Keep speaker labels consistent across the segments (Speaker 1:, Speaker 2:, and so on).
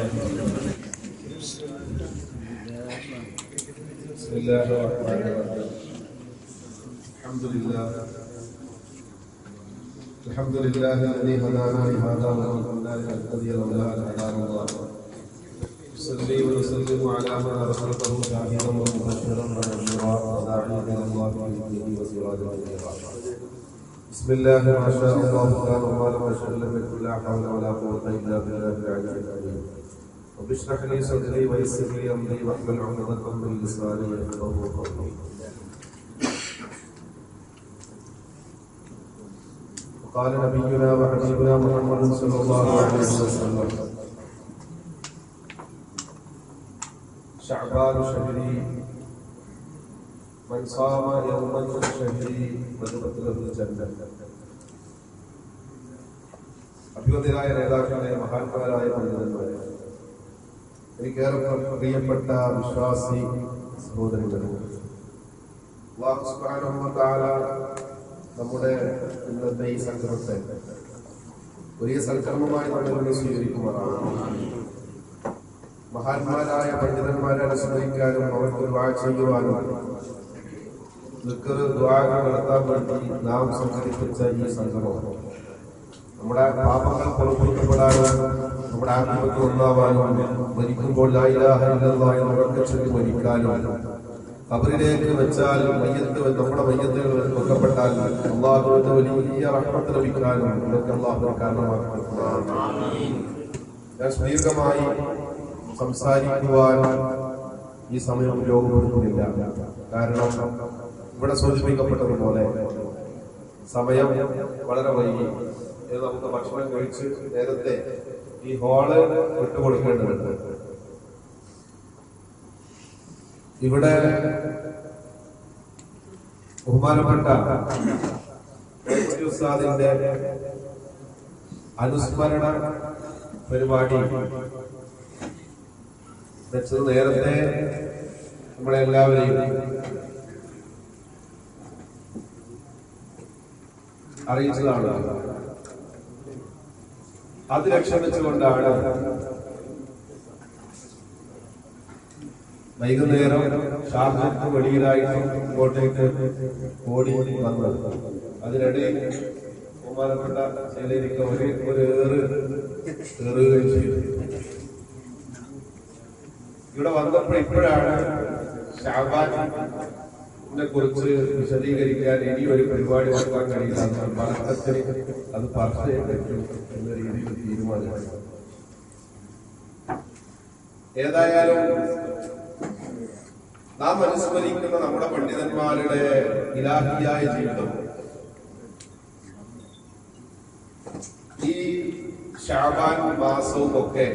Speaker 1: بسم الله الرحمن الرحيم الحمد لله الحمد لله الذي هدانا لهذا وما كنا لنهتدي لولا ان هدانا الله نصلي ونسلم على من ارسلته شاهدا ومبشرا ونذيرا وداعيا إلى الله باذنه وسراجا منيرا بسم الله ما شاء الله كان وما لم يشاء لم يكن لا حول ولا قوه الا بالله العلي العظيم وبشرح لي صدري ويسر لي امري واحلل عقده من لساني يفقهوا قولي وقال نبينا وحبيبنا محمد صلى الله عليه وسلم، شعبان شهري من صام يوما شهري وجبت له الجنه അഭ്യുദരായ നേതാക്കളെ، മഹാന്മാരായ പണ്ഡിതന്മാരെ എനിക്കേറെ പ്രിയപ്പെട്ട വിശ്വാസി സഹോദരങ്ങളെ അല്ലാഹു സുബ്ഹാനഹു വ തആല നമ്മുടെ ഇന്നത്തെ ഈ സംഗമത്തെ വലിയ സൽക്കർമ്മമായി നമ്മളിവിടെ സ്വീകരിക്കുമാറാണ്. മഹാന്മാരായ പണ്ഡിതന്മാരെ അനുസ്മരിക്കാനും അവർക്ക് ദുആ ചെയ്യുവാനും ദിക്റ് ദുആകൾ നടത്താൻ വേണ്ടി നാം സംഘടിപ്പിച്ച ഈ സംഗമം. നമ്മുടെ പാപങ്ങൾ പുറപ്പെടുത്തപ്പെടാനും നമ്മുടെ ആത്മഹത്യ ഒന്നാവാനും മരിക്കുമ്പോൾ മരിക്കാനും അവരിലേക്ക് വെച്ചാൽ മയ്യത്ത് നമ്മുടെ മയ്യത്തുകൾ വെക്കപ്പെട്ടാൽ അള്ളാഹുവിന്റെ വലിയ റഹ്മത്ത് ലഭിക്കാനും ഇതൊക്കെ അള്ളാഹു കാരണമാക്കി ഞാൻ സുദീർഘമായി സംസാരിക്കുവാൻ ഈ സമയം ഉപയോഗപ്പെടുത്തുന്നില്ല. കാരണം ഇവിടെ സൂചിപ്പിക്കപ്പെട്ടതുപോലെ സമയം വളരെ വൈകി. നമുക്ക് ഭക്ഷണം കഴിച്ച് നേരത്തെ ഈ ഹോൾ വിട്ടുകൊടുക്കേണ്ടതുണ്ട്. ഇവിടെ ബഹുമാനപ്പെട്ട ഉസ്താദിന്റെ അനുസ്മരണ പരിപാടി വെച്ചത് നേരത്തെ നമ്മളെല്ലാവരെയും അറിയിച്ചതാണ്. അത് ലക്ഷ്യം വെച്ചുകൊണ്ടാണ് വൈകുന്നേരം ഷാർജക്ക് വെളിയിലായിട്ട് ഇങ്ങോട്ടേക്ക് ഓടി വന്നത്. അതിനിടയിൽ ബഹുമാനപ്പെട്ട ചിലരിക്ക് ഒരു ഒരു ഏറ് ഏറുകയും ചെയ്തു. ഇവിടെ വന്നപ്പോൾ ഇപ്പോഴാണ് ഷാബാനെ കുറിച്ച് വിശദീകരിക്കാൻ ഇനി ഒരു പരിപാടി നടത്താൻ കഴിയില്ല. പണത്തിന് അത് പറച്ചേ പറ്റും എന്ന രീതിയിൽ തീരുമാനിച്ചു. ഏതായാലും നാം അനുസ്മരിക്കുന്ന നമ്മുടെ പണ്ഡിതന്മാരുടെ ഇലാഹിയായ ജീവിതം. ഈ ഷാബാൻ മാസവും ഒക്കെ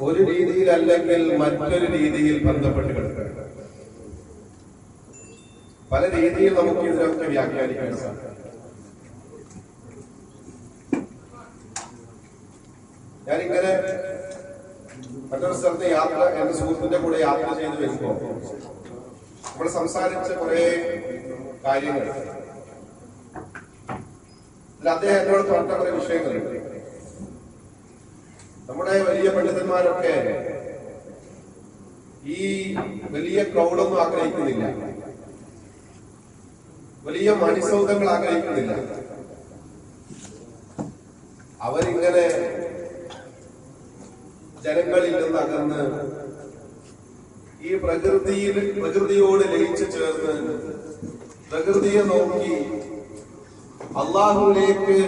Speaker 1: ഒരു രീതിയിൽ അല്ലെങ്കിൽ മറ്റൊരു രീതിയിൽ ബന്ധപ്പെട്ട് പല രീതിയിൽ നമുക്ക് ഇതിനൊക്കെ വ്യാഖ്യാനിക്കാൻ സാധിക്കും. ഞാനിങ്ങനെ മറ്റൊരു സ്ഥലത്ത് യാത്ര എന്റെ സുഹൃത്തിന്റെ കൂടെ യാത്ര ചെയ്ത് വരുമ്പോ നമ്മൾ സംസാരിച്ച കുറെ കാര്യങ്ങൾ. അല്ല അദ്ദേഹം എന്നോട് പറഞ്ഞ കുറെ വിഷയങ്ങളുണ്ട്. നമ്മുടെ വലിയ പണ്ഡിതന്മാരൊക്കെ ഈ വലിയ ക്രൗഡൊന്നും ആഗ്രഹിക്കുന്നില്ല. വലിയ മണിസൗദങ്ങൾ ആഗ്രഹിക്കുന്നില്ല. അവരിങ്ങനെ ജനങ്ങളിൽ നിന്ന് അകന്ന് ഈ പ്രകൃതിയിൽ പ്രകൃതിയോട് ലയിച്ചു ചേർന്ന് പ്രകൃതിയെ നോക്കി അള്ളാഹുലേക്ക്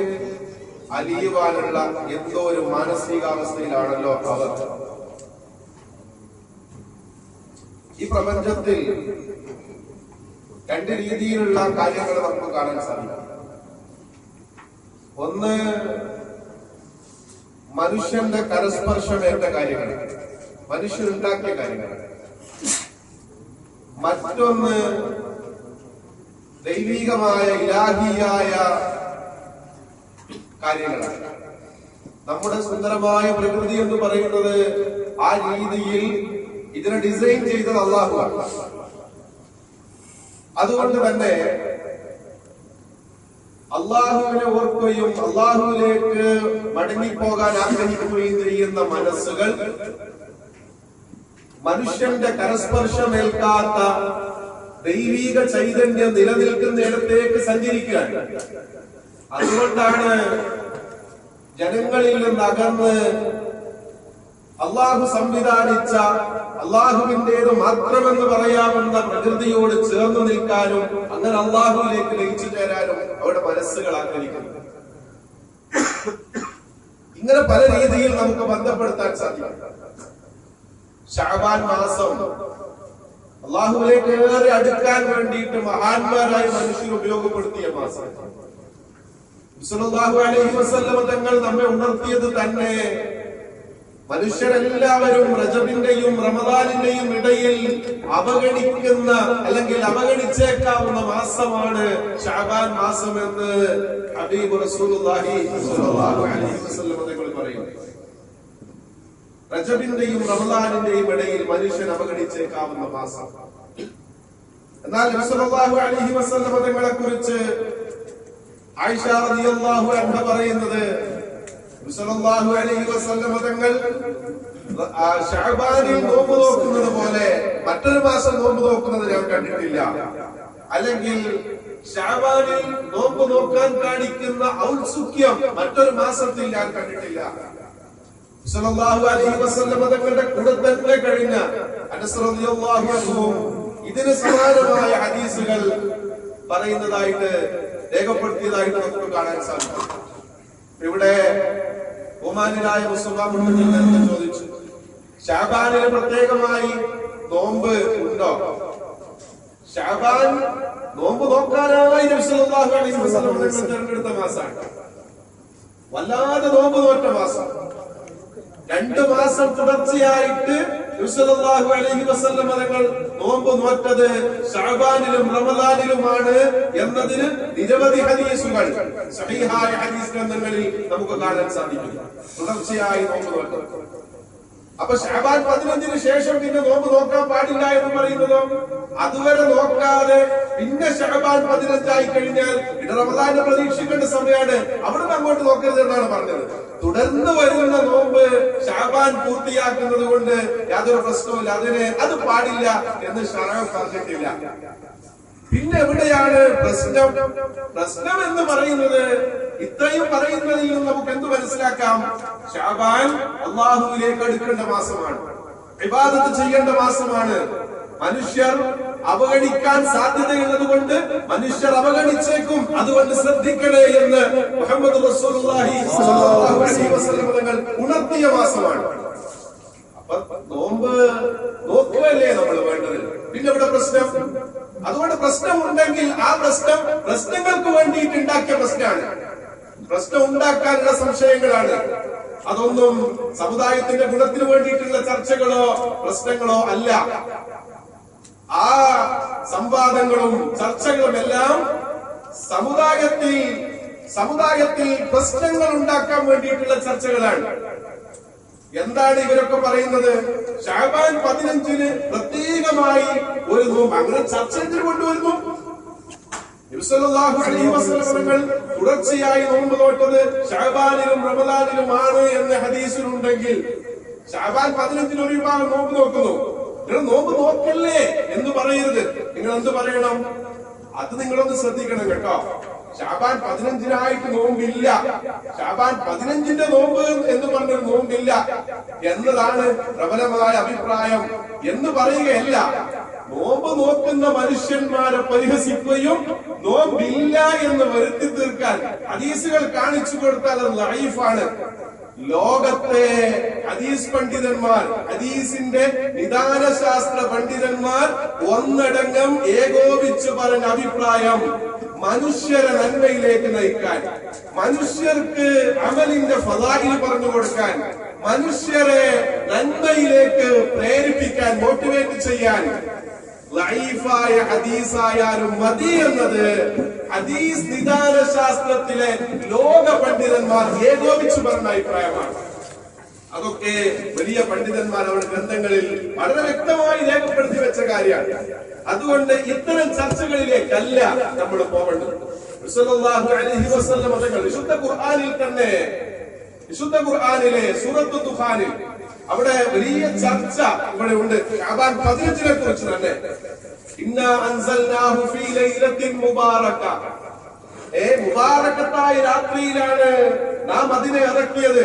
Speaker 1: അലിയുവാനുള്ള എന്തോ ഒരു മാനസികാവസ്ഥയിലാണല്ലോ അവർ. ഈ പ്രപഞ്ചത്തിൽ രണ്ട് രീതിയിലുള്ള കാര്യങ്ങൾ നമുക്ക് കാണാൻ സാധിക്കും. ഒന്ന് മനുഷ്യന്റെ കരസ്പർശമേറ്റ കാര്യങ്ങൾ മനുഷ്യരുണ്ടാക്കിയ കാര്യങ്ങൾ. മറ്റൊന്ന് ദൈവികമായ ഇലാഹിയായ കാര്യങ്ങളാണ്. നമ്മുടെ സുന്ദരമായ പ്രകൃതി എന്ന് പറയുന്നത് ആ രീതിയിൽ ഇതിനെ ഡിസൈൻ ചെയ്തത് അള്ളാഹുവാണ്. അതുകൊണ്ട് തന്നെ അള്ളാഹുവിനെ ഓർക്കുകയും അള്ളാഹുവിലേക്ക് മടങ്ങിപ്പോകാൻ ആഗ്രഹിക്കുകയും ചെയ്യുന്ന മനസ്സുകൾ മനുഷ്യന്റെ കരസ്പർശമേൽക്കാത്ത ദൈവീക ചൈതന്യം നിലനിൽക്കുന്നിടത്തേക്ക് സഞ്ചരിക്കാൻ അതുകൊണ്ടാണ് ജനങ്ങളിൽ നിന്ന് അകന്ന് അള്ളാഹു സംവിധാനിച്ച അള്ളാഹുവിന്റേത് മാത്രമെന്ന് പറയാവുന്ന പ്രകൃതിയോട് ചേർന്ന് നിൽക്കാനും അങ്ങനെ അള്ളാഹുവിലേക്ക് ലയിച്ചു ചേരാനും അവരുടെ മനസ്സുകൾ ആഗ്രഹിക്കുന്നു. ഇങ്ങനെ പല രീതിയിൽ നമുക്ക് ബന്ധപ്പെടുത്താൻ സാധിക്കും. ഷാബാൻ മാസം അള്ളാഹുവിലേക്ക് ഏറെ അടുക്കാൻ വേണ്ടിയിട്ട് മഹാന്മാരായ മനുഷ്യർ ഉപയോഗപ്പെടുത്തിയ മാസം. തങ്ങൾ നമ്മെ ഉണർത്തിയത് തന്നെ മനുഷ്യരെല്ലാവരും റജബിന്റെയും റമദാനിന്റെയും ഇടയിൽ അവഗണിക്കുന്ന അല്ലെങ്കിൽ അവഗണിച്ചേക്കാവുന്ന മാസമാണ് ഷാബാൻ മാസം എന്ന് ഹബീബ് റസൂലുള്ളാഹി സ്വല്ലല്ലാഹു അലൈഹി വസല്ലം തങ്ങൾ പറയുന്നു റജബിന്റെയും റമദാനിന്റെയും ഇടയിൽ മനുഷ്യൻ അവഗണിച്ചേക്കാവുന്ന മാസം. എന്നാൽ അലിഹി അലൈഹി വസല്ലം തങ്ങളെ കുറിച്ച് ആയിഷ റളിയല്ലാഹു അൻഹ പറയുന്നത് നബി സല്ലല്ലാഹു അലൈഹി വസല്ലമ തങ്ങൾ ആ നോമ്പ് നോക്കുന്നത് പോലെ മറ്റൊരു മാസം നോമ്പ് നോക്കുന്നത് ഞാൻ കണ്ടിട്ടില്ല. അല്ലെങ്കിൽ ഷാബാനിൽ നോമ്പ് നോക്കാൻ കാണിക്കുന്ന ഔത്സുഖ്യം മറ്റൊരു മാസത്തിൽ ഞാൻ കണ്ടിട്ടില്ല. തങ്ങളുടെ കൂടെ തന്നെ കഴിഞ്ഞ അനസ് റളിയല്ലാഹു അൻഹു ഇതിന് സമാനമായ ഹദീസുകൾ പറയുന്നതായിട്ട് രേഖപ്പെടുത്തിയതായിട്ട് നമുക്ക് കാണാൻ സാധിക്കും. ഇവിടെ ഒമാനിലായ മുസ്തഫ മുഹമ്മദ് നേരത്തെ ചോദിച്ചു ഷാബാനിന് പ്രത്യേകമായി നോമ്പ് ഉണ്ടോ? ഷാബാൻ നോമ്പ് നോക്കാനായി തിരഞ്ഞെടുത്ത മാസമാണ് വല്ലാതെ നോമ്പ് നോറ്റ മാസം. രണ്ടു മാസം തുടർച്ചയായിട്ട് തങ്ങൾ നോമ്പ് നോറ്റത് ഷാബാനിലും റമദാനിലുമാണ് എന്നതിന് നിരവധി ഹദീസുകൾ സഹീഹായ ഹദീസ് ഗ്രന്ഥങ്ങളിൽ നമുക്ക് കാണാൻ സാധിക്കും തുടർച്ചയായി നോമ്പ് നോറ്റത് അപ്പൊ ഷാബാൻ പതിനഞ്ചിന് ശേഷം പിന്നെ നോമ്പ് നോക്കാൻ പാടില്ല എന്ന് പറയുന്നതോ അതുവരെ നോക്കാതെ പിന്നെ ഷാബാൻ പതിനഞ്ചായി കഴിഞ്ഞാൽ റമദാന്റെ പ്രതീക്ഷിക്കേണ്ട സമയമാണ്. അവിടുന്ന് അങ്ങോട്ട് നോക്കരുത് എന്നാണ് പറഞ്ഞത്. തുടർന്ന് വരുന്ന നോമ്പ് ഷാബാൻ പൂർത്തിയാക്കുന്നത് കൊണ്ട് യാതൊരു പ്രശ്നവുമില്ല. അതിനെ അത് പാടില്ല എന്ന് ഷറാഫ് പറഞ്ഞിട്ടില്ല. പിന്നെ എവിടെയാണ് പ്രശ്നം? പ്രശ്നം എന്ന് പറയുന്നത് ഇത്രയും പറയുന്നതിൽ നിന്ന് നമുക്ക് എന്ത് മനസ്സിലാക്കാം? ഷാബാൻ അള്ളാഹുവിലേക്ക് എടുക്കേണ്ട മാസമാണ്. വിവാദത്ത് ചെയ്യേണ്ട മാസമാണ്. മനുഷ്യർ അവഗണിക്കാൻ സാധ്യതയുള്ളത് കൊണ്ട് മനുഷ്യർ അവഗണിച്ചേക്കും. അതുകൊണ്ട് ശ്രദ്ധിക്കണേ എന്ന് മുഹമ്മദ് തങ്ങൾ ഉണർത്തിയ മാസമാണ്. അപ്പൊ നോമ്പ് നോക്കുകയല്ലേ നമ്മൾ വേണ്ടത്? പിന്നെ ഇവിടെ പ്രശ്നം? അതുകൊണ്ട് പ്രശ്നം ഉണ്ടെങ്കിൽ ആ പ്രശ്നം പ്രശ്നങ്ങൾക്ക് വേണ്ടിയിട്ട് ഉണ്ടാക്കിയ പ്രശ്നമാണ്. പ്രശ്നം ഉണ്ടാക്കാനുള്ള സംശയങ്ങളാണ്. അതൊന്നും സമുദായത്തിന്റെ ഗുണത്തിന് വേണ്ടിയിട്ടുള്ള ചർച്ചകളോ പ്രശ്നങ്ങളോ അല്ല. ആ സംവാദങ്ങളും ചർച്ചകളും എല്ലാം സമുദായത്തിൽ സമുദായത്തിൽ പ്രശ്നങ്ങൾ ഉണ്ടാക്കാൻ വേണ്ടിയിട്ടുള്ള ചർച്ചകളാണ്. എന്താണ് ഇവരൊക്കെ പറയുന്നത്? ഷാബാൻ പതിനഞ്ചിന് പ്രത്യേകമായി ഒരു നോമ്പ് അങ്ങനെ ചർച്ച കൊണ്ടുവരുന്നു. തുടർച്ചയായി നോമ്പ് തോട്ടത് ഷാബാനിലും റമദാനിലും ആണ് എന്ന ഹദീസിലുണ്ടെങ്കിൽ ഷാബാൻ പതിനഞ്ചിന് ഒരു വിഭാഗം നോമ്പ് നോക്കുന്നു. നിങ്ങൾ നോമ്പ് നോക്കല്ലേ എന്ന് പറയരുത്. നിങ്ങൾ എന്ത് പറയണം? അത് നിങ്ങളൊന്ന് ശ്രദ്ധിക്കണം കേട്ടോ. ഷാബാൻ പതിനഞ്ചിനായിട്ട് നോമ്പില്ല. ഷാബാൻ പതിനഞ്ചിന്റെ നോമ്പ് എന്ന് പറഞ്ഞൊരു നോമ്പില്ല. എന്നതാണ് പ്രബലമായ അഭിപ്രായം. എന്ന് പറയുകയല്ല. നോമ്പ് നോക്കുന്ന മനുഷ്യന്മാരെ പരിഹസിക്കുകയും നോമ്പില്ല എന്ന് വരുത്തി തീർക്കാൻ ഹദീസുകൾ കാണിച്ചു കൊടുത്താൽ അത് ലൈഫാണ്. ലോകത്തെ ഹദീസ് പണ്ഡിതന്മാർ ഹദീസിന്റെ നിദാന ശാസ്ത്ര പണ്ഡിതന്മാർ ഒന്നടങ്കം ഏകോപിച്ച് പറഞ്ഞ അഭിപ്രായം. മനുഷ്യരെ നന്മയിലേക്ക് നയിക്കാൻ മനുഷ്യർക്ക് അമലിന്റെ ഫലായിൽ പറഞ്ഞു കൊടുക്കാൻ മനുഷ്യരെ നന്മയിലേക്ക് പ്രേരിപ്പിക്കാൻ മോട്ടിവേറ്റ് ചെയ്യാൻ ലൈഫായ ഹദീസായാലും മതി എന്നത് ഹദീസ് നിദാന ശാസ്ത്രത്തിലെ ലോക പണ്ഡിതന്മാർ ഏകോപിച്ചു പറഞ്ഞ അഭിപ്രായമാണ്. അതൊക്കെ വലിയ പണ്ഡിതന്മാർ അവരുടെ ഗ്രന്ഥങ്ങളിൽ വളരെ വ്യക്തമായി രേഖപ്പെടുത്തി വെച്ച കാര്യമാണ്. അതുകൊണ്ട് ഇത്തരം ചർച്ചകളിലേക്കല്ല നമ്മൾ ഖുർആനിൽ തന്നെ സൂറത്ത് തുഫാനിൽ അവിടെ വലിയ ചർച്ച ഇവിടെ ഉണ്ട്. പതിനഞ്ചിനെ കുറിച്ച് തന്നെ. മുബാറക്കത്തായ രാത്രിയിലാണ് നാം അതിനെ ഇറക്കിയത്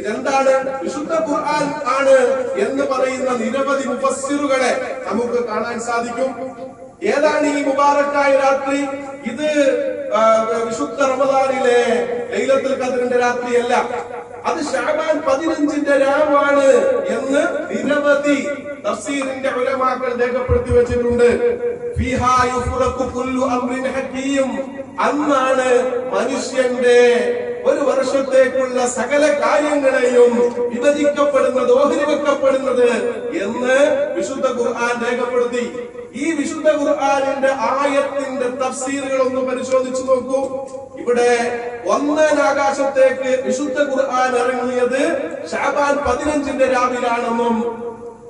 Speaker 1: ഇതെന്താണ്? വിശുദ്ധ ഖുർആൻ ആണ് എന്ന് പറയുന്ന നിരവധി മുഫസ്സിറുകളെ നമുക്ക് കാണാൻ സാധിക്കും. ഏതാണ് ഈ മുബാറക്കായ രാത്രി? ഇത് വിശുദ്ധ റമദാനിലെ ലൈലത്തുൽ ഖദ്റിന്റെ രാത്രിയല്ല. അത് ഷാബാൻ പതിനഞ്ചിന്റെ രാവാണ് എന്ന് നിരവധി തഫ്സീറിന്റെ ഉലമാക്കൾ രേഖപ്പെടുത്തി വെച്ചിട്ടുണ്ട്. അന്നാണ് മനുഷ്യന്റെ ഒരു വർഷത്തേക്കുള്ള സകല കാര്യങ്ങളെയും വിഭജിക്കപ്പെടുന്നത് ഓഹരി വെക്കപ്പെടുന്നത് എന്ന് വിശുദ്ധ ഖുർആൻ രേഖപ്പെടുത്തി. ഈ വിശുദ്ധ ഖുർആാനിന്റെ ആയത്തിന്റെ തഫ്സീറുകൾ ഒന്ന് പരിശോധിച്ചു നോക്കൂ. ഇവിടെ ഒന്നാം ആകാശത്തേക്ക് വിശുദ്ധ ഖുർആൻ ഇറങ്ങിയത് ഷാബാൻ പതിനഞ്ചിന്റെ രാവിലാണെന്നും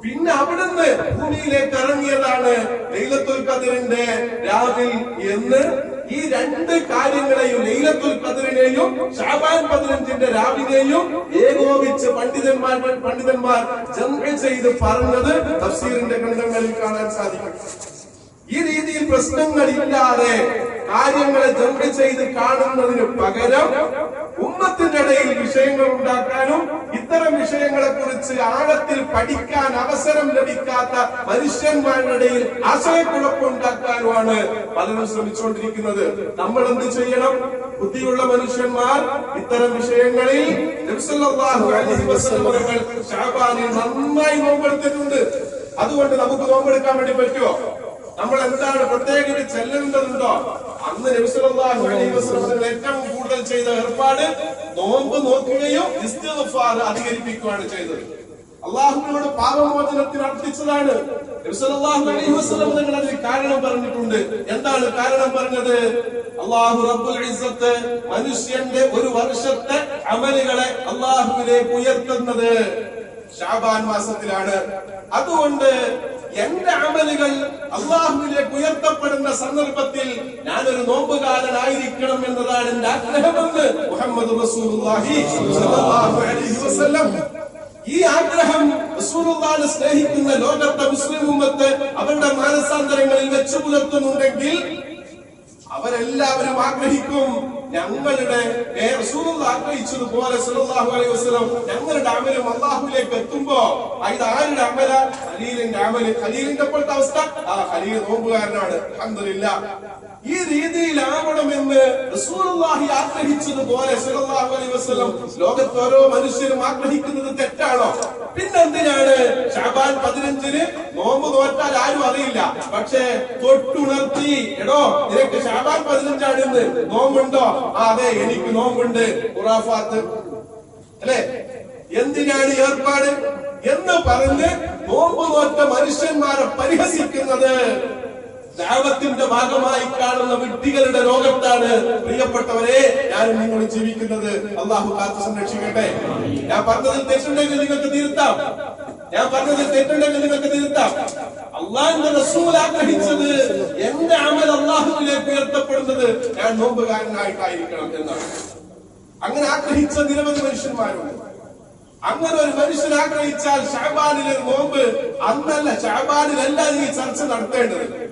Speaker 1: പിന്നെ അവിടുന്ന് ഭൂമിയിലേക്ക് ഇറങ്ങിയതാണ് ലൈലത്തുൽ കതിറിന്റെ രാവിൽ എന്ന് ഈ രണ്ട് കാര്യങ്ങളെയും ലൈലത്തുൽ ഖദറിനെയും ഷാബാൻ പതിനഞ്ചിന്റെ രാവിലെയും ഏകോപിച്ച് പണ്ഡിതന്മാർ പണ്ഡിതന്മാർ ജംഅ ചെയ്ത് പറഞ്ഞത് തഫ്സീറിന്റെ ഗ്രന്ഥങ്ങളിൽ കാണാൻ സാധിക്കും. ഈ രീതിയിൽ പ്രശ്നങ്ങളില്ലാതെ കാര്യങ്ങളെ ജംപ ചെയ്ത് കാണുന്നതിന് പകരം ഉമ്മത്തിന്റെ ഇടയിൽ വിഷയങ്ങൾ ഉണ്ടാക്കാനും ഇത്തരം വിഷയങ്ങളെ കുറിച്ച് ആഴത്തിൽ പഠിക്കാൻ അവസരം ലഭിക്കാത്ത മനുഷ്യന്മാരുടെ ഇടയിൽ പലരും ശ്രമിച്ചുകൊണ്ടിരിക്കുന്നത്. നമ്മൾ എന്ത് ചെയ്യണം? ബുദ്ധിയുള്ള മനുഷ്യന്മാർ ഇത്തരം വിഷയങ്ങളിൽ നന്നായി നോമ്പെടുത്തിട്ടുണ്ട്. അതുകൊണ്ട് നമുക്ക് നോമ്പെടുക്കാൻ വേണ്ടി പറ്റുമോ? നമ്മൾ എന്താണ് പ്രത്യേകിച്ച് ചെല്ലേണ്ടതുണ്ടോ? അന്ന് അലൈഹി ഏറ്റവും കൂടുതൽ ചെയ്ത ഏർപ്പാട് നോമ്പ് നോക്കുകയും ഇസ്തിഗ്ഫാർ അധികരിപ്പിക്കുകയാണ് ചെയ്തത്. അള്ളാഹുവിനോട് പാപമോചനത്തിന് നബിസല്ലല്ലാഹു അലൈഹി അതിന് കാരണം പറഞ്ഞിട്ടുണ്ട്. എന്താണ് കാരണം പറഞ്ഞത്? അള്ളാഹു റബ്ബുൽ ഇസ്സത്ത് മനുഷ്യന്റെ ഒരു വർഷത്തെ അമലുകളെ അള്ളാഹുവിലേക്ക് ഉയർത്തുന്നത്. ഷാബാൻ മാസത്തിലാണ്. അതുകൊണ്ട് എന്റെ അമലുകൾ അള്ളാഹുവിലേക്ക് ഉയർത്തപ്പെടുന്ന സന്ദർഭത്തിൽ ഞാനൊരു നോമ്പുകാരനായിരിക്കണം എന്നതാണ് എന്റെ ആഗ്രഹമെന്ന് മുഹമ്മദ് ഈ ആഗ്രഹം റസൂലുള്ളാഹിനെ സ്നേഹിക്കുന്ന ലോകത്തെ മുസ്ലിം ഉമ്മത്ത് അവരുടെ മാനസാന്തരങ്ങളിൽ വെച്ചു പുലർത്തുന്നുണ്ടെങ്കിൽ അവരെല്ലാവരും ആഗ്രഹിക്കും ഞങ്ങളുടെ ആഗ്രഹിച്ചതുപോലെ സല്ലല്ലാഹു അലൈഹി വസല്ലം ഞങ്ങളുടെ അമലും അള്ളാഹുലേക്ക് എത്തുമ്പോ ഇത് ആരുടെ അമല? ഖലീലിന്റെ അമൽ. ഖലീലിന്റെ ഇപ്പോഴത്തെ അവസ്ഥ? ആ ഖലീൽ നോമ്പുകാരനാണ്. അൽഹംദുലില്ലാ ഈ രീതിയിലാവണമെന്ന് റസൂലുള്ളാഹി ആഗ്രഹിച്ചതുപോലെ സല്ലല്ലാഹു അലൈഹി വസല്ലം ലോകത്ത് ഓരോ മനുഷ്യരും ആഗ്രഹിക്കുന്നത് തെറ്റാണോ? പിന്നെന്തിനാണ് ഷാബാൻ പതിനഞ്ചിന് നോമ്പ് തോറ്റാൽ ആരും അറിയില്ല. പക്ഷേ തൊട്ടുണർത്തി എടോ നിനക്ക് ഷാബാൻ പതിനഞ്ചാണ് ഇന്ന് നോമ്പുണ്ടോ? ആ അതെ എനിക്ക് നോമ്പുണ്ട്. ഖുറാഫാത്ത്. അല്ലേ? എന്തിനാണ് ഏർപ്പാട്? എന്ന് പറഞ്ഞ് നോമ്പ് നോറ്റ മനുഷ്യന്മാരെ പരിഹസിക്കുന്നത് ദാവത്തിന്റെ ഭാഗമായി കാണുന്ന വിഡ്ഢികളുടെ രോഗത്താണ് പ്രിയപ്പെട്ടവരെ ഞാനും നിങ്ങൾ ജീവിക്കുന്നത്. അള്ളാഹു കാത്തു സംരക്ഷിക്കട്ടെ. ഞാൻ പറഞ്ഞതിൽ തെറ്റുണ്ടെങ്കിൽ നിങ്ങൾക്ക് തിരുത്താം. ഞാൻ പറഞ്ഞതിൽ തെറ്റുണ്ടെങ്കിൽ നിങ്ങൾക്ക് തിരുത്താം. അള്ളാഹിന്റെ റസൂൽ ആഗ്രഹിച്ചത് എന്റെ അമൽ അള്ളാഹുവിലേക്ക് ഉയർത്തപ്പെടുന്നത് ഞാൻ നോമ്പുകാരനായിട്ടായിരിക്കണം എന്നാണ്. അങ്ങനെ ആഗ്രഹിച്ച നിരവധി മനുഷ്യന്മാരുണ്ട്. അങ്ങനെ ഒരു മനുഷ്യൻ ആഗ്രഹിച്ചാൽ ഷാബാനിലെ നോമ്പ് അന്നല്ല ഷാബാനിലല്ല ഈ ചർച്ച നടത്തേണ്ടത്.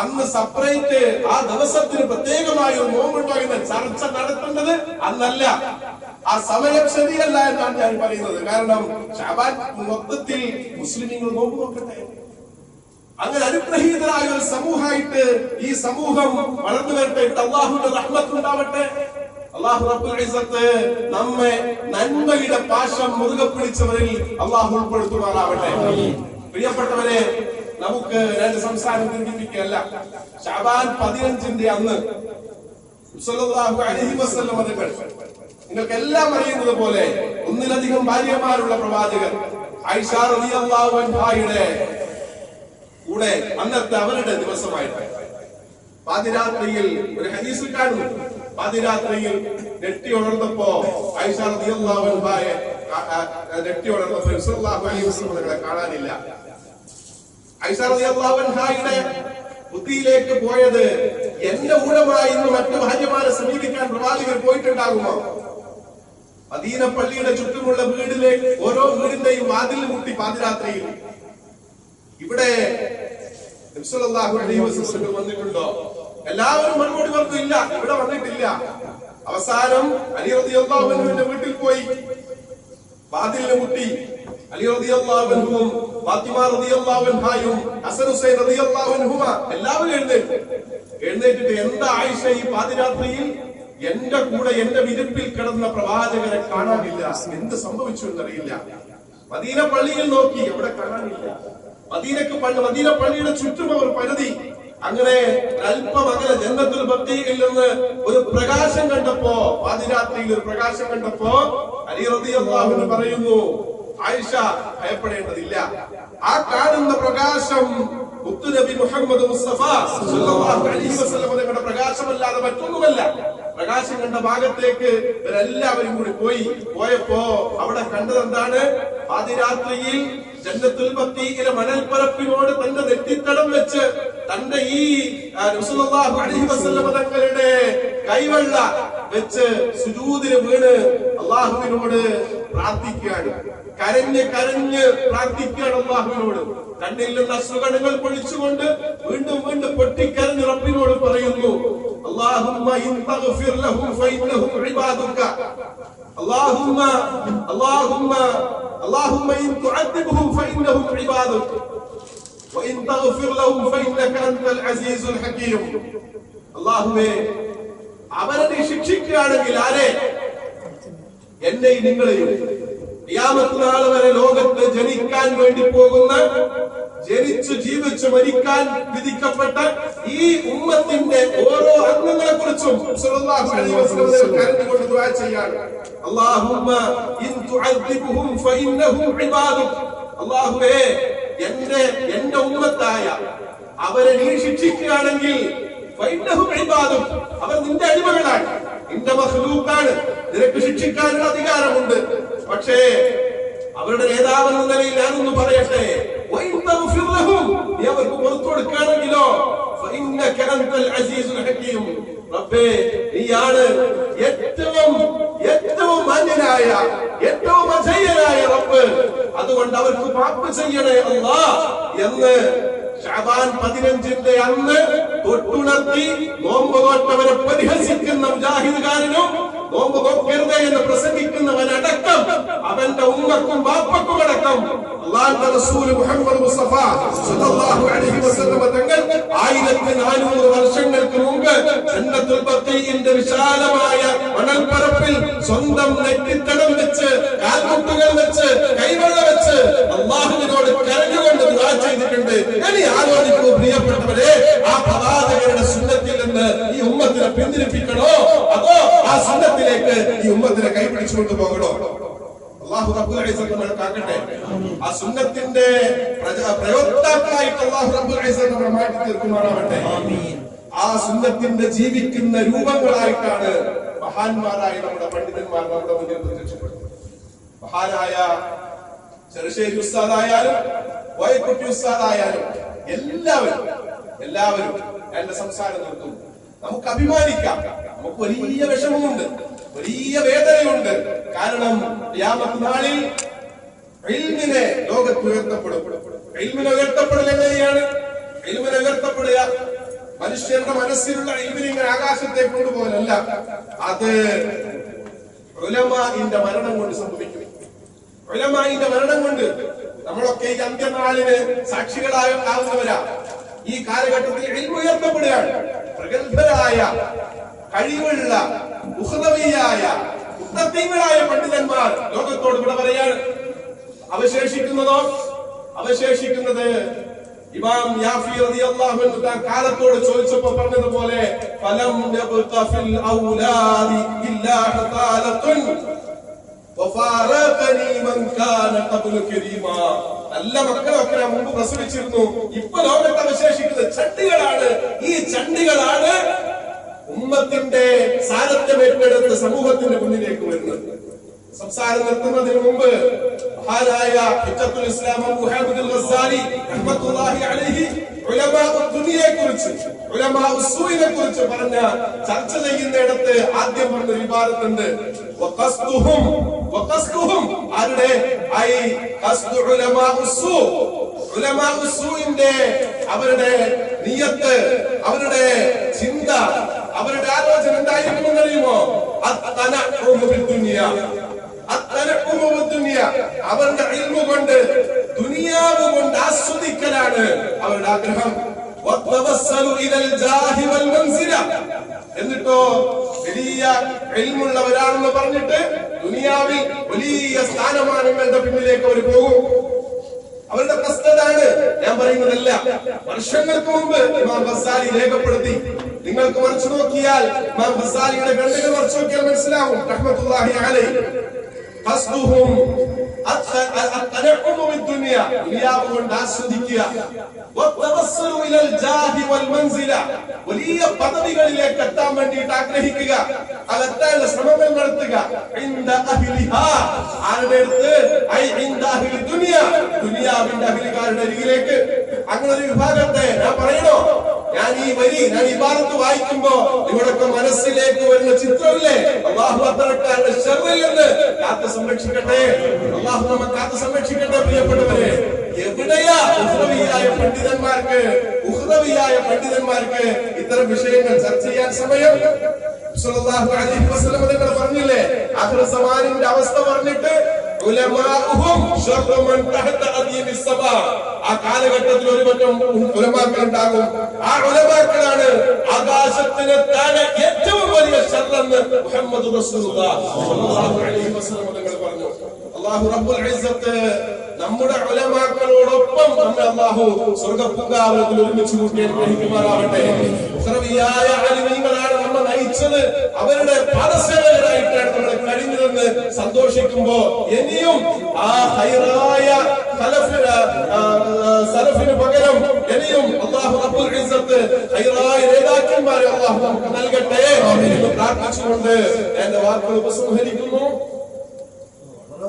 Speaker 1: അന്ന് സെപ്പറേറ്റ് ആ ദിവസത്തിന് പ്രത്യേകമായി ഒരു മൂവ്മെന്റ് എന്ന് ചർച്ച നടത്തേണ്ടത് അന്നല്ല. ആ സമയം ശരിയല്ല എന്നാണ് ഞാൻ പറയുന്നത്. കാരണം ഷാബാൻ മൊത്തത്തിൽ മുസ്ലിമീങ്ങൾ നോമ്പ് നോക്കട്ടെ അങ്ങനെ അനുഗ്രഹീതരായ ഒരു സമൂഹമായിട്ട് ഈ സമൂഹം വളർന്നു വരട്ടെ. അള്ളാഹുന്റെ റഹ്മത്ത് ഉണ്ടാവട്ടെ. അള്ളാഹു റബ്ബുൽ ഇസ്സത്ത് നമ്മെ നന്മയുടെ പാശം മുറുകെ പിടിച്ചവരിൽ അള്ളാഹു ഉൾപ്പെടുത്തുമാറാവട്ടെ. പ്രിയപ്പെട്ടവരെ നമുക്ക് രണ്ട് സംസാരം ദീർഘിപ്പിക്കുകയല്ല ഷാബാൻ പതിനഞ്ചിന്റെ അന്ന് അലൈഹി നിങ്ങൾക്ക് എല്ലാം അറിയുന്നത് പോലെ ഒന്നിലധികം ഭാര്യമാരുള്ള പ്രവാചകൻ ഐഷ റളിയല്ലാഹു അൻഹായുടെ കൂടെ അന്നത്തെ അവരുടെ ദിവസമായിട്ട്. പാതിരാത്രിയിൽ ഒരു ഹദീസിൽ കാണുന്നു. പാതിരാത്രിയിൽ നെട്ടി ഉണർന്നപ്പോ ഐഷാർ ആ നെട്ടി ഉണർന്നപ്പോ കാണാനില്ല. അൻഹായുടെ ബുദ്ധിയിലേക്ക് പോയത്
Speaker 2: എന്റെ ഊഴമായി ഇന്ന് മറ്റു ഭാര്യമാരെ സമീപിക്കാൻ പ്രവാചകർ പോയിട്ടുണ്ടാകുമോ? മദീന പള്ളിയുടെ ചുറ്റുമുള്ള വീടിലെ ഓരോ വീടിന്റെയും വാതിൽ മുട്ടി പാതിരാത്രിയിൽ. ഇവിടെ വന്നിട്ടുണ്ടോ? എല്ലാവരും മറുപടി പറഞ്ഞു ഇല്ല ഇവിടെ വന്നിട്ടില്ല. അവസാനം റളിയല്ലാഹു വീട്ടിൽ പോയി. വാതിലിന് മുട്ടി അലി റളിയല്ലാഹു അൻഹുവും ഫാത്തിമ റളിയല്ലാഹു അൻഹായും ഹസൻ ഹുസൈൻ റളിയല്ലാഹു അൻഹുമ എല്ലാവരും എഴുന്നേറ്റു. എഴുന്നേറ്റിട്ട് എന്താ ആയിഷ ഈ പാതിരാത്രിയിൽ? എന്റെ കൂടെ എന്റെ വിരിപ്പിൽ കിടന്ന പ്രവാചകരെ കാണാനില്ല. എന്ത് സംഭവിച്ചു എന്നറിയില്ല. മദീന പള്ളിയിൽ നോക്കി അവിടെ കാണാനില്ല. മദീനക്ക് പള്ളി മദീന പള്ളിയുടെ ചുറ്റും അവർ പരതി അങ്ങനെ അല്പം അകലെ ജന്മത്തിൽ ഭക്തിയിൽ നിന്ന് ഒരു പ്രകാശം കണ്ടപ്പോ പാതിരാത്രിയിൽ ഒരു പ്രകാശം കണ്ടപ്പോ അലി റളിയല്ലാഹു പറയുന്നു ആയിഷ ഭയപ്പെടേണ്ടതില്ല. ആ കാണുന്ന പ്രകാശം മുത്തുനബി മുഹമ്മദ് മുസ്തഫ തങ്ങളുടെ പ്രകാശമല്ലാതെ മറ്റൊന്നുമല്ല. പ്രകാശം കണ്ട ഭാഗത്തേക്ക് ഇവരെല്ലാവരും കൂടി പോയി. പോയപ്പോ അവിടെ കണ്ടത് എന്താണ്? പാതിരാത്രിയിൽ ജന്നത്തുൽ ബക്കീയിലെ മണൽപ്പരപ്പിനോട് തന്റെ നെറ്റിത്തടം വെച്ച് തന്റെ ഈ അലൈഹി വസല്ലമ തങ്ങളുടെ കൈവെള്ള വെച്ച് സുജൂദിന് വീണ് അള്ളാഹുവിനോട് പ്രാർത്ഥിക്കുകയാണ്. കരഞ്ഞ് കരഞ്ഞ് പ്രാർത്ഥിക്കുകയാണ് അള്ളാഹുവിനോട് കണ്ണിൽ നിന്ന് അസുഖങ്ങൾ പൊഴിച്ചുകൊണ്ട് വീണ്ടും വീണ്ടും പൊട്ടിക്കരഞ്ഞ് റബ്ബിനോട് പറയുന്നു അള്ളാഹുമ്മ ഇൻ തഗ്ഫിർ ലഹും ഫഇന്നഹും ഇബാദുക اللهم اللهم اللهم إن تعذبهم فإنهم عبادك وإن تغفر لهم فإنك أنت العزيز الحكيم അള്ളാഹുവേ അവരെ നീ ശിക്ഷിക്കുകയാണെങ്കിൽ ആരെ എന്നെയും നിങ്ങളെയും ഖിയാമത്ത് നാൾ വരെ ലോകത്ത് ജനിക്കാൻ വേണ്ടി പോകുന്ന ജനിച്ചു ജീവിച്ചു മരിക്കാൻ വിധിക്കപ്പെട്ട ഈ ഉമ്മത്തിന്റെ ഓരോ അംഗങ്ങളെ കുറിച്ചും കരുതുകൊണ്ട് ദുആ ചെയ്യാണ്. അല്ലാഹുമ്മ ഇൻ തുഅദ്ദിബുഹും ഫഇന്നഹും ഇബാദുക അല്ലാഹുവേ എന്റെ എന്റെ ഉമ്മത്തായ അവരെ നീ ശിക്ഷിക്കുകയാണെങ്കിൽ ഫഇന്നഹും ഇബാദുക് അവർ നിന്റെ അടിമകളാണ്. നിന്റെ മഖ്ലൂഖാണ്. നിനക്ക് ശിക്ഷിക്കാനുള്ള അധികാരമുണ്ട്. പക്ഷേ അവരുടെ നേതാവെന്ന നിലയിൽ ഞാനൊന്ന് പറയട്ടെ. നീ അവർക്ക് പുറത്തു കൊടുക്കുകയാണെങ്കിലോ റബ്ബേ നീയാണ് ഏറ്റവും ഏറ്റവും മാന്യനായ ഏറ്റവും അജയ്യനായ റബ്ബ്. അതുകൊണ്ട് അവർക്ക് മാപ്പ് ചെയ്യണേ അല്ല എന്ന് ഷാബാൻ പതിനഞ്ചിന്റെ അന്ന് തൊട്ടുണർത്തി നോമ്പ് തോട്ടവരെ പരിഹസിക്കുന്ന മുജാഹിദുകാരനും നോമ്പ് നോക്കരുത് എന്ന് പ്രസംഗിക്കുന്നവനടക്കം അവന്റെ ഉമ്മക്കും ബാപ്പക്കും അടക്കം അള്ളാഹുവിന്റെ റസൂൽ മുഹമ്മദ് മുസ്തഫ സല്ലല്ലാഹു അലൈഹി വസല്ലം തങ്ങൾ ആയിരത്തി നാനൂറ് വർഷങ്ങൾക്ക് മുമ്പ് ജന്നത്തുൽ ബഖീഇന്റെ വിശാലമായ മണൽപ്പരപ്പിൽ സ്വന്തം നെറ്റിത്തടം വെച്ച് കാൽമുട്ടുകൾ വെച്ച് കൈവെള്ള വെച്ച് അള്ളാഹുവിനോട് കരഞ്ഞുകൊണ്ട് ദുആ ചെയ്തിട്ടുണ്ട്. ഇനി ആലോചിക്കൂ പ്രിയപ്പെട്ടവരെ ആ പ്രവാചകരുടെ സുന്നത്തിൽ നിന്ന് ഈ ഉമ്മത്തിനെ പിന്തിരിപ്പിക്കണോ? അതോ ആ സുന്നത്തിലേക്ക് ഈ ഉമ്മത്തിനെ കൈ പിടിച്ചുകൊണ്ട് പോകണോ? അള്ളാഹു റബ്ബുൽ ഇസ്സത്ത് നമ്മളെ കാക്കട്ടെ. ആ സുന്നത്തിന്റെ പ്രയോക്താക്കളായിട്ട് അള്ളാഹു റബ്ബുൽ ഇസ്സത്ത് നമ്മളെ മാറ്റി തീർക്കുമാറാവട്ടെ. ആ സുന്നത്തിന്റെ ജീവിക്കുന്ന രൂപങ്ങളായിട്ടാണ് മഹാന്മാരായ നമ്മുടെ പണ്ഡിതന്മാർ നമ്മുടെ മുന്നിൽ പ്രത്യക്ഷപ്പെടുന്നത്. മഹാനായ ചെറുശ്ശേരി ഉസ്താദായാലും വയക്കുട്ടി ഉസ്താദായാലും എല്ലാവരും എല്ലാവരും എന്റെ സംസാരം നിർത്തുന്നു. നമുക്ക് അഭിമാനിക്കാം. നമുക്ക് വലിയ വിഷമമുണ്ട്. വലിയ വേദനയുണ്ട്. കാരണം യാമത്തിനാളിൽ ഇൽമിനെ ലോകത്ത് ഉയർത്തപ്പെടും. ഇൽമിനെ ഉയർത്തപ്പെടൽ എങ്ങനെയാണ്? ഇൽമിനെ ഉയർത്തപ്പെടുക. മനുഷ്യരുടെ മനസ്സിലുള്ള ഇൽമിനെ ഇങ്ങനെ ആകാശത്തെ കൊണ്ടുപോകലല്ല. അത് ഉലമാഇന്റെ മരണം കൊണ്ട് സംഭവിക്കും. ഉലമാഇന്റെ മരണം കൊണ്ട് നമ്മളൊക്കെ ഈ അന്ത്യനാളിന് സാക്ഷികളായ ആവുന്നവരാ. ഈ കാലഘട്ടത്തിൽ ഇൽമ ഉയർത്തപ്പെടുകയാണ്. പ്രഗത്ഭരായ കഴിവുള്ള ഉഹ്നവിയായ ഉത്തത്യങ്ങളായ പണ്ഡിതന്മാർ ലോകത്തോട് ഇവിടെ പറയാണ് അവശേഷിക്കുന്നതോ അവശേഷിക്കുന്നത് ഇമാം യാഫി റളിയല്ലാഹു അൻഹു കാലത്തോട് ചോദിച്ചപ്പോൾ പറഞ്ഞതുപോലെ ഫലം മൻ കാന നല്ല മക്കളൊക്കെ ഞാൻ മുമ്പ് പ്രസവിച്ചിരുന്നു. ഇപ്പൊ ലോകത്ത് അവശേഷിക്കുന്നത് ചണ്ടികളാണ് ഈ ചണ്ടികളാണ് ഉമ്മത്തിന്റെ സാരത്തെ ഏറ്റെടുത്ത് സമൂഹത്തിന്റെ മുന്നിലേക്ക് വരുന്നത്. സംസാരം നിർത്തുന്നതിന് മുമ്പ് മഹാനായ ഹിജ്ജത്തുൽ ഇസ്ലാം അബൂ ഹമീദുൽ അൽ ഗസ്സാലി റഹ്മത്തുള്ളാഹി അലൈഹി കുറിച്ച് ഉലമാ ഉസൂലിനെ കുറിച്ച് പറഞ്ഞ ചർച്ച ചെയ്യുന്നിടത്ത് ആദ്യം പറഞ്ഞ ഒരു വിവാദത്തുണ്ട്. ആരുടെ? അവരുടെ നിയത്ത് അവരുടെ ചിന്ത അവരുടെ ആലോചന എന്തായിരിക്കും അറിയുമോ അവരുടെ ഇൽമു കൊണ്ട് ദുനിയാവ് കൊണ്ട് ആസ്വദിക്കലാണ് അവരുടെ ആഗ്രഹം. എന്നിട്ടോ വലിയ എൽമുള്ളവരാണെന്ന് പറഞ്ഞിട്ട് ദുനിയാവിൽ വലിയ സ്ഥാനമാനങ്ങളുടെ പിന്നിലേക്ക് അവർ പോകും. അവരുടെ പ്രശ്നതാണ് ഞാൻ പറയുന്നതല്ല. വർഷങ്ങൾക്ക് മുമ്പ് ഇമാം ബസാലി രേഖപ്പെടുത്തി നിങ്ങൾക്ക് മറിച്ചു നോക്കിയാൽ ഹസാലിയുടെ കണ്ണുകൾ മറിച്ചു നോക്കിയാൽ മനസ്സിലാവും. റഹ്മത്തുള്ളാഹി അലൈ ഹസ്ബുഹും ദുനിയാവ് കൊണ്ട് ആസ്വദിക്കുക. വലിയ പദവികളിലേക്ക് എത്താൻ വേണ്ടിയിട്ട് ആഗ്രഹിക്കുക. അകത്താനുള്ള ശ്രമങ്ങൾ നടത്തുക. ആരുടെ അടുത്ത്? ദുനിയാവിന്റെ അഖിലിക്കാരുടെ അരികിലേക്ക്. അങ്ങനെ ഒരു വിഭാഗത്തെ ഞാൻ പറയണോ? ഞാൻ ഈ വരി ഞാൻ ഈ ഭാഗത്ത് വായിക്കുമ്പോ നിങ്ങളൊക്കെ മനസ്സിലേക്ക് വരുന്ന ചിത്രമില്ലേ? അള്ളാഹു അത്തരക്കാരുടെ ഷെറിൽ നിന്ന് കാത്തു സംരക്ഷിക്കട്ടെ. അള്ളാഹു നമ്മെ കാത്തു സംരക്ഷിക്കട്ടെ പ്രിയപ്പെട്ടവരെ. എവിടെയാ ഉഹ്രവിയായ പണ്ഡിതന്മാർക്ക്? ഉഹ്രവിയായ പണ്ഡിതന്മാർക്ക് ഇത്തരം വിഷയങ്ങൾ ചർച്ച ചെയ്യാൻ സമയം? പറഞ്ഞില്ലേ? സമാനിന്റെ അവസ്ഥ പറഞ്ഞിട്ട് ആ കാലഘട്ടത്തിൽ ഒരു പറ്റം ഉലമാക്കൾ ഉണ്ടാകും ആ ഉലമാക്കളാണ് ആകാശത്തിന് താഴെ ഏറ്റവും വലിയ ഷർറെന്ന് മുഹമ്മദ് നിങ്ങൾ പറഞ്ഞു. അല്ലാഹു റബ്ബുൽ നമ്മുടെ അലമാക്കളോടൊപ്പം നമ്മെ അള്ളാഹു സ്വർഗപൂങ്കാവനത്തിൽ ഒരുമിച്ച് കൂട്ടി അനുഗ്രഹിക്കുമാറാവട്ടെ ഉഹ്റവിയായ അലിമീങ്ങളാണ് നമ്മൾ നയിച്ചത്. അവരുടെ പാദസേവകരായിട്ടാണ് നമ്മൾ കഴിഞ്ഞതെന്ന് സന്തോഷിക്കുമ്പോ ഇനിയും ആ ഹൈറായ സലഫിന് പകരം ഇനിയും അള്ളാഹു റബ്ബുൽ ഇസ്സത്ത് ഹൈറായ നേതാക്കന്മാരെ അള്ളാഹു നമുക്ക് നൽകട്ടെ എന്ന് പ്രാർത്ഥിച്ചുകൊണ്ട് എന്റെ വാക്കുകൾ ഉപസംഹരിക്കുന്നു.